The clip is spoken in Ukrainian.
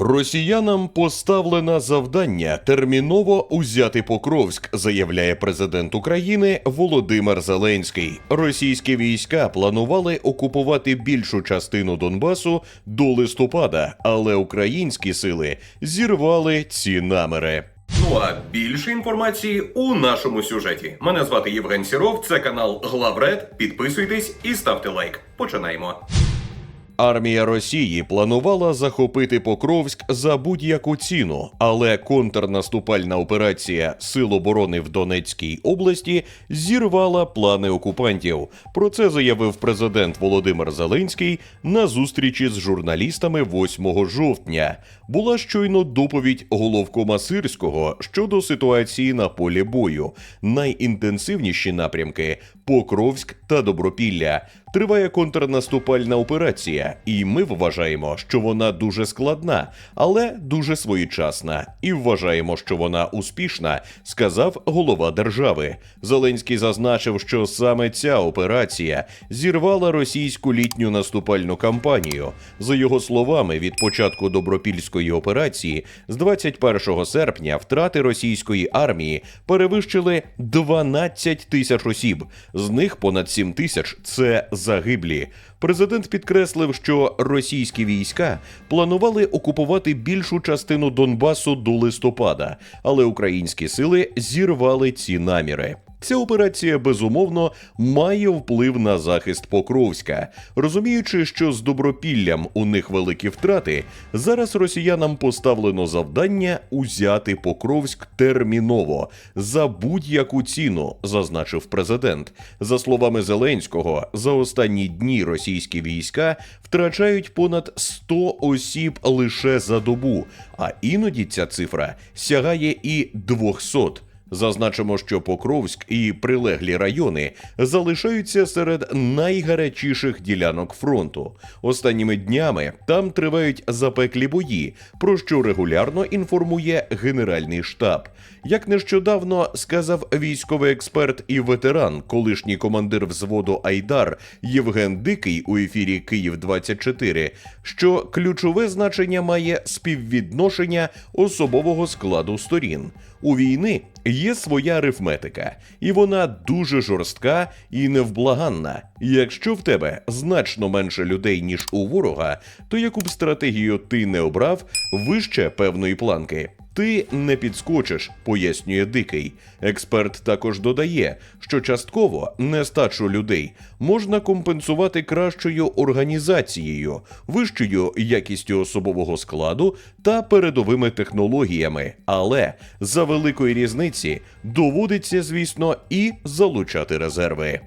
Росіянам поставлено завдання терміново узяти Покровськ, заявляє президент України Володимир Зеленський. Російські війська планували окупувати більшу частину Донбасу до листопада, але українські сили зірвали ці наміри. Ну а більше інформації у нашому сюжеті. Мене звати Євген Сіров, це канал Главред. Підписуйтесь і ставте лайк. Починаємо. Армія Росії планувала захопити Покровськ за будь-яку ціну, але контрнаступальна операція Сил оборони в Донецькій області зірвала плани окупантів. Про це заявив президент Володимир Зеленський на зустрічі з журналістами 8 жовтня. Була щойно доповідь головкома Сирського щодо ситуації на полі бою. Найінтенсивніші напрямки Покровськ та Добропілля. Триває контрнаступальна операція, і ми вважаємо, що вона дуже складна, але дуже своєчасна. І вважаємо, що вона успішна, сказав голова держави. Зеленський зазначив, що саме ця операція зірвала російську літню наступальну кампанію. За його словами, від початку добропільської операції з 21 серпня втрати російської армії перевищили 12 тисяч осіб. З них понад 7 тисяч це загиблі. Президент підкреслив, що російські війська планували окупувати більшу частину Донбасу до листопада, але українські сили зірвали ці наміри. Ця операція безумовно має вплив на захист Покровська, розуміючи, що з добропіллям у них великі втрати. Зараз росіянам поставлено завдання узяти Покровськ терміново за будь-яку ціну, зазначив президент. За словами Зеленського, за останні дні російські війська втрачають понад 100 осіб лише за добу, а іноді ця цифра сягає і 200. Зазначимо, що Покровськ і прилеглі райони залишаються серед найгарячіших ділянок фронту. Останніми днями там тривають запеклі бої, про що регулярно інформує Генеральний штаб. Як нещодавно сказав військовий експерт і ветеран, колишній командир взводу Айдар Євген Дикий у ефірі Київ 24 що ключове значення має співвідношення особового складу сторін. У війни є своя арифметика, і вона дуже жорстка і невблаганна. Якщо в тебе значно менше людей, ніж у ворога, то яку б стратегію ти не обрав вище певної планки. Ти не підскочиш, пояснює дикий. Експерт також додає, що частково нестачу людей можна компенсувати кращою організацією, вищою якістю особового складу та передовими технологіями. Але за великої різниці доводиться, звісно, і залучати резерви.